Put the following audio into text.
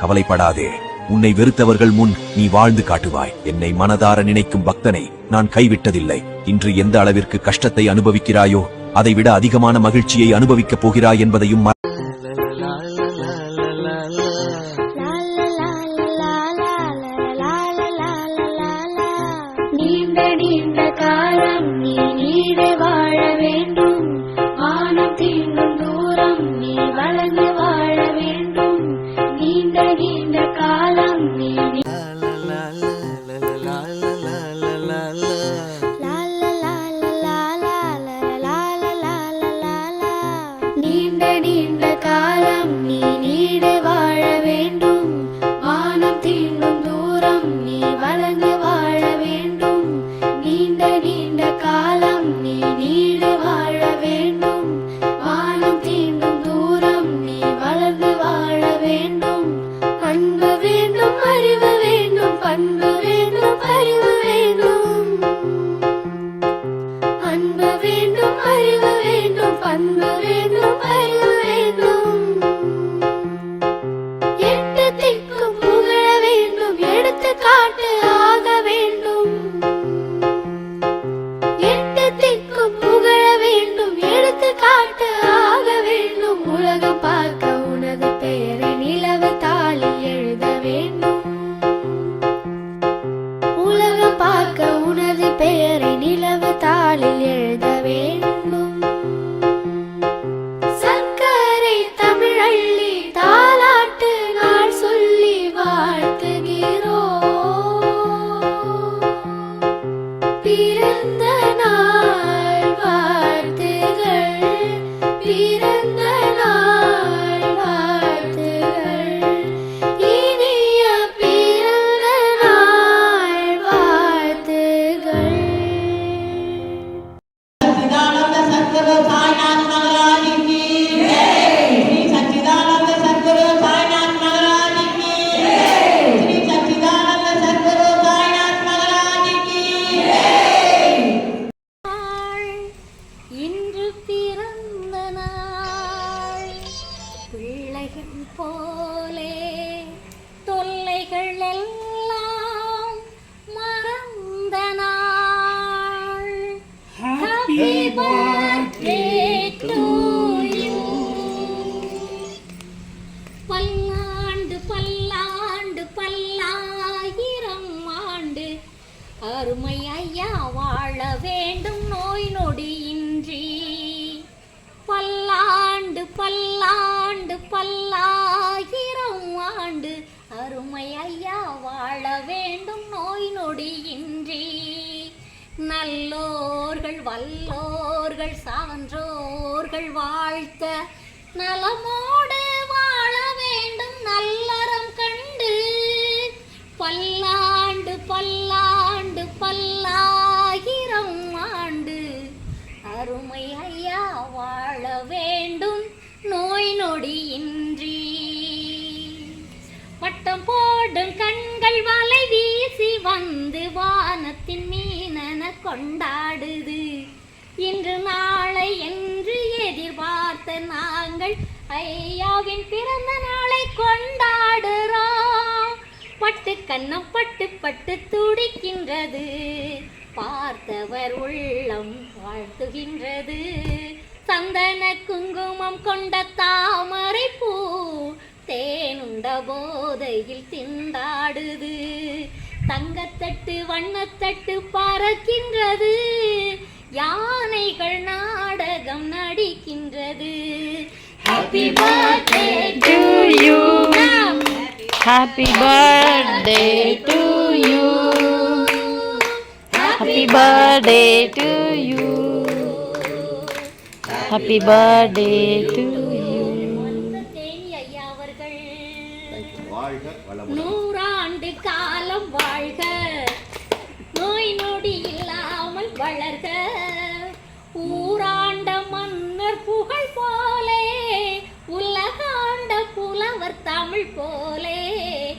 கவலைப்படாதே. உன்னை வெறுத்தவர்கள் முன் நீ வாழ்ந்து காட்டுவாய். என்னை மனதார நினைக்கும் பக்தனை நான் கைவிட்டதில்லை. இன்று எந்த அளவிற்கு கஷ்டத்தை அனுபவிக்கிறாயோ அதைவிட அதிகமான மகிழ்ச்சியை அனுபவிக்கப் போகிறாய் என்பதையும் பிறந்த பிள்ளைகள் போலே தொல்லைகள் எல்லாம் மறந்த நாள் ஹாப்பி பர்த்டே டு யூ பல்லாண்டு பல்லாண்டு பல்லாயிரம் ஆண்டு. அருமை ஐயா வாழ வேண்டும் நோய் நொடியின்றி பல்லாண்டு பல்லாண்டு வாழ வேண்டும் நோய் நொடியின்றி. நல்லோர்கள் வல்லோர்கள் சான்றோர்கள் வாழ்த்த நலமோடு வாழ வேண்டும் நல்லறம் கண்டு. பல்லாண்டு பல்லாண்டு பல்லாயிரம் ஆண்டு அருமை ஐயா வாழ வேண்டும் நோய் நொடியின்றி. வட்டம் போடும் கொண்டாடுது. இன்று நாளை என்று எதிர்பார்த்த நாங்கள் ஐயாவின் பிறந்த நாளை கொண்டாடுறோம். பட்டு கண்ணம் பட்டு பட்டு துடிக்கின்றது. பார்த்தவர் உள்ளம் வாழ்த்துகின்றது. சந்தன குங்குமம் கொண்ட தாமரை பூ தேனுண்ட போதையில் திண்டாடுது. தங்கத்தட்டு வண்ணத்தட்டு பறக்கின்றது யானைகள் நாடகம் நடிக்கின்றது happy birthday to you Happy birthday to you. Happy birthday to you. Happy birthday to you. Theni ஐயா அவர்கள் நூறாண்டு காலம் வாழ்க. நோய் நொடி இல்லாமல் வளர்க. ஊராண்ட மன்னர் புகழ் போலே உலகாண்ட புலவர் தமிழ் போலே.